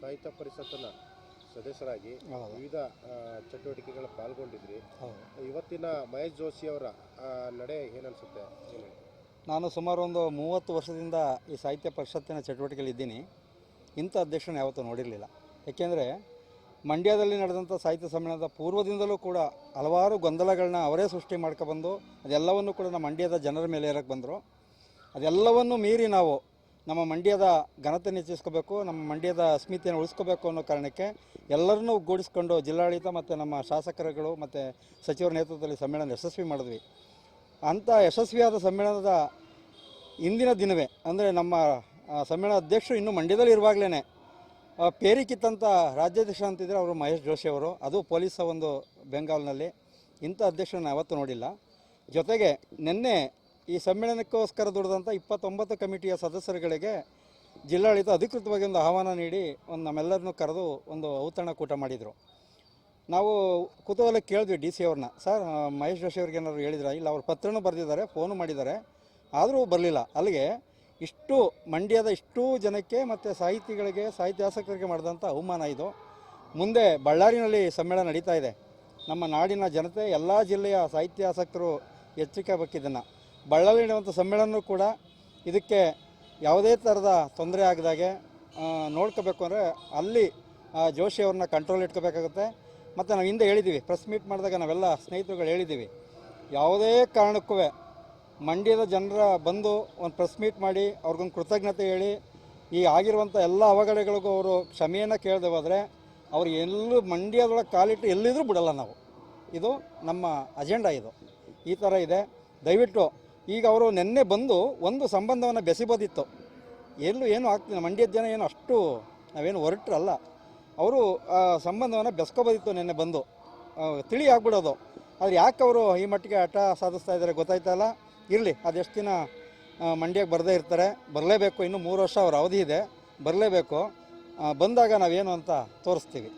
ಸಾಹಿತ್ಯ ಪರಿಷತ್ತಿನ ಸದಸ್ಯರಾಗಿ. ವಿವಿಧ ಚಟುವಟಿಕೆಗಳ ಪಾಲ್ಗೊಂಡಿದ್ರಿ. ಇವತ್ತಿನ ಮಹೇಶ್ ಜೋಶಿ ಅವರ ನಡೆ ಏನನ್ಸುತ್ತೆ? ನಾನು ಸುಮಾರು ಒಂದು ಮೂವತ್ತು ವರ್ಷದಿಂದ ಈ ಸಾಹಿತ್ಯ ಪರಿಷತ್ತಿನ ಚಟುವಟಿಕೆಯಲ್ಲಿದ್ದೀನಿ ಇಂಥ ಅಧ್ಯಕ್ಷನ ಯಾವತ್ತೂ ನೋಡಿರಲಿಲ್ಲ. ಏಕೆಂದರೆ ಮಂಡ್ಯದಲ್ಲಿ ನಡೆದಂಥ ಸಾಹಿತ್ಯ ಸಮ್ಮೇಳನದ ಪೂರ್ವದಿಂದಲೂ ಕೂಡ ಹಲವಾರು ಗೊಂದಲಗಳನ್ನ ಅವರೇ ಸೃಷ್ಟಿ ಮಾಡ್ಕೊಬಂದು ಅದೆಲ್ಲವನ್ನು ಕೂಡ ನಮ್ಮ ಮಂಡ್ಯದ ಜನರ ಮೇಲೆ ಏರಕ್ಕೆ ಬಂದರು. ಅದೆಲ್ಲವನ್ನು ಮೀರಿ ನಾವು ನಮ್ಮ ಮಂಡ್ಯದ ಘನತೆ ಹೆಚ್ಚಿಸ್ಕೋಬೇಕು, ನಮ್ಮ ಮಂಡ್ಯದ ಅಸ್ಮಿತೆಯನ್ನು ಉಳಿಸ್ಕೋಬೇಕು ಅನ್ನೋ ಕಾರಣಕ್ಕೆ ಎಲ್ಲರನ್ನೂ ಒಗ್ಗೂಡಿಸ್ಕೊಂಡು ಜಿಲ್ಲಾಡಳಿತ ಮತ್ತು ನಮ್ಮ ಶಾಸಕರುಗಳು ಮತ್ತು ಸಚಿವರ ನೇತೃತ್ವದಲ್ಲಿ ಸಮ್ಮೇಳನ ಯಶಸ್ವಿ ಮಾಡಿದ್ವಿ. ಅಂಥ ಯಶಸ್ವಿಯಾದ ಸಮ್ಮೇಳನದ ಇಂದಿನ ದಿನವೇ, ಅಂದರೆ ನಮ್ಮ ಸಮ್ಮೇಳನ ಅಧ್ಯಕ್ಷರು ಇನ್ನೂ ಮಂಡ್ಯದಲ್ಲಿ ಇರುವಾಗಲೇ ಪೇರಿಕಿತ್ತಂಥ ರಾಜ್ಯಾಧ್ಯಕ್ಷ ಅಂತಿದ್ರೆ ಅವರು ಮಹೇಶ್ ಜೋಶಿ ಅವರು. ಅದು ಪೊಲೀಸ ಒಂದು ಬೆಂಗಾಲ್ನಲ್ಲಿ, ಇಂಥ ಅಧ್ಯಕ್ಷರನ್ನು ಯಾವತ್ತೂ ನೋಡಿಲ್ಲ. ಜೊತೆಗೆ ನಿನ್ನೆ ಈ ಸಮ್ಮೇಳನಕ್ಕೋಸ್ಕರ ದುಡಿದಂಥ ಇಪ್ಪತ್ತೊಂಬತ್ತು ಕಮಿಟಿಯ ಸದಸ್ಯರುಗಳಿಗೆ ಜಿಲ್ಲಾಡಳಿತ ಅಧಿಕೃತವಾಗಿ ಒಂದು ಆಹ್ವಾನ ನೀಡಿ ಒಂದು ನಮ್ಮೆಲ್ಲರನ್ನೂ ಕರೆದು ಒಂದು ಔತಣ ಕೂಟ ಮಾಡಿದರು. ನಾವು ಕುತೂಹಲ ಕೇಳಿದ್ವಿ ಡಿ ಸಿ ಅವ್ರನ್ನ. ಸರ್ ಮಹೇಶ್ ಜೋಶಿ ಅವ್ರಿಗೆ ಏನಾದ್ರು ಹೇಳಿದ್ರ? ಇಲ್ಲ, ಅವ್ರು ಪತ್ರನೂ ಬರೆದಿದ್ದಾರೆ, ಫೋನು ಮಾಡಿದ್ದಾರೆ. ಆದರೂ ಬರಲಿಲ್ಲ. ಅಲ್ಲಿಗೆ ಇಷ್ಟು ಮಂಡ್ಯದ ಇಷ್ಟೂ ಜನಕ್ಕೆ ಮತ್ತು ಸಾಹಿತಿಗಳಿಗೆ, ಸಾಹಿತ್ಯಾಸಕರಿಗೆ ಮಾಡಿದಂಥ ಅವಮಾನ ಇದು. ಮುಂದೆ ಬಳ್ಳಾರಿನಲ್ಲಿ ಸಮ್ಮೇಳನ ನಡೀತಾ ಇದೆ. ನಮ್ಮ ನಾಡಿನ ಜನತೆ, ಎಲ್ಲ ಜಿಲ್ಲೆಯ ಸಾಹಿತ್ಯಾಸಕ್ತರು ಎಚ್ಚರಿಕೆ ಬೇಕಿದ್ದನ್ನು ಬಳ್ಳಾರಿ ನಡೆಯುವಂಥ ಸಮ್ಮೇಳನ ಕೂಡ ಇದಕ್ಕೆ ಯಾವುದೇ ಥರದ ತೊಂದರೆ ಆಗದಾಗೆ ನೋಡ್ಕೋಬೇಕು ಅಂದರೆ ಅಲ್ಲಿ ಜೋಶಿ ಅವ್ರನ್ನ ಕಂಟ್ರೋಲ್ ಇಟ್ಕೋಬೇಕಾಗುತ್ತೆ. ಮತ್ತು ನಾವು ಹಿಂದೆ ಹೇಳಿದ್ದೀವಿ ಪ್ರೆಸ್ ಮೀಟ್ ಮಾಡಿದಾಗ ನಾವೆಲ್ಲ ಸ್ನೇಹಿತರುಗಳು ಹೇಳಿದ್ದೀವಿ ಯಾವುದೇ ಕಾರಣಕ್ಕೂ ಮಂಡ್ಯದ ಜನರ ಬಂದು ಒಂದು ಪ್ರೆಸ್ ಮೀಟ್ ಮಾಡಿ ಅವ್ರಿಗೊಂದು ಕೃತಜ್ಞತೆ ಹೇಳಿ, ಈ ಆಗಿರುವಂಥ ಎಲ್ಲ ಅವಘಡಗಳಿಗೂ ಅವರು ಕ್ಷಮೆಯನ್ನು ಕೇಳದೆ ಹೋದರೆ ಅವ್ರು ಎಲ್ಲೂ ಮಂಡ್ಯದೊಳಗೆ ಕಾಲಿಟ್ಟು ಎಲ್ಲಿದ್ರೂ ಬಿಡಲ್ಲ ನಾವು. ಇದು ನಮ್ಮ ಅಜೆಂಡಾ ಇದು. ಈ ಥರ ಇದೆ. ದಯವಿಟ್ಟು ಈಗ ಅವರು ನಿನ್ನೆ ಬಂದು ಒಂದು ಸಂಬಂಧವನ್ನು ಬೆಸಿಬೋದಿತ್ತು. ಎಲ್ಲೂ ಏನು ಆಗ್ತಿಲ್ಲ ಮಂಡ್ಯದ ಜನ ಏನು ಅಷ್ಟು ನಾವೇನು ಹೊರಟ್ರಲ್ಲ. ಅವರು ಆ ಸಂಬಂಧವನ್ನು ಬೆಸ್ಕೋಬೋದಿತ್ತು ನಿನ್ನೆ ಬಂದು. ತಿಳಿ ಆಗ್ಬಿಡೋದು. ಆದರೆ ಯಾಕೆ ಅವರು ಈ ಮಟ್ಟಿಗೆ ಆಟ ಸಾಧಿಸ್ತಾ ಇದ್ದಾರೆ ಗೊತ್ತಾಯ್ತಲ್ಲ ಇರಲಿ, ಅದೆಷ್ಟು ದಿನ ಮಂಡ್ಯಕ್ಕೆ ಬರದೇ ಇರ್ತಾರೆ. ಬರಲೇಬೇಕು, ಇನ್ನೂ ಮೂರು ವರ್ಷ ಅವ್ರ ಅವಧಿ ಇದೆ. ಬರಲೇಬೇಕು. ಬಂದಾಗ ನಾವೇನು ಅಂತ ತೋರಿಸ್ತೀವಿ.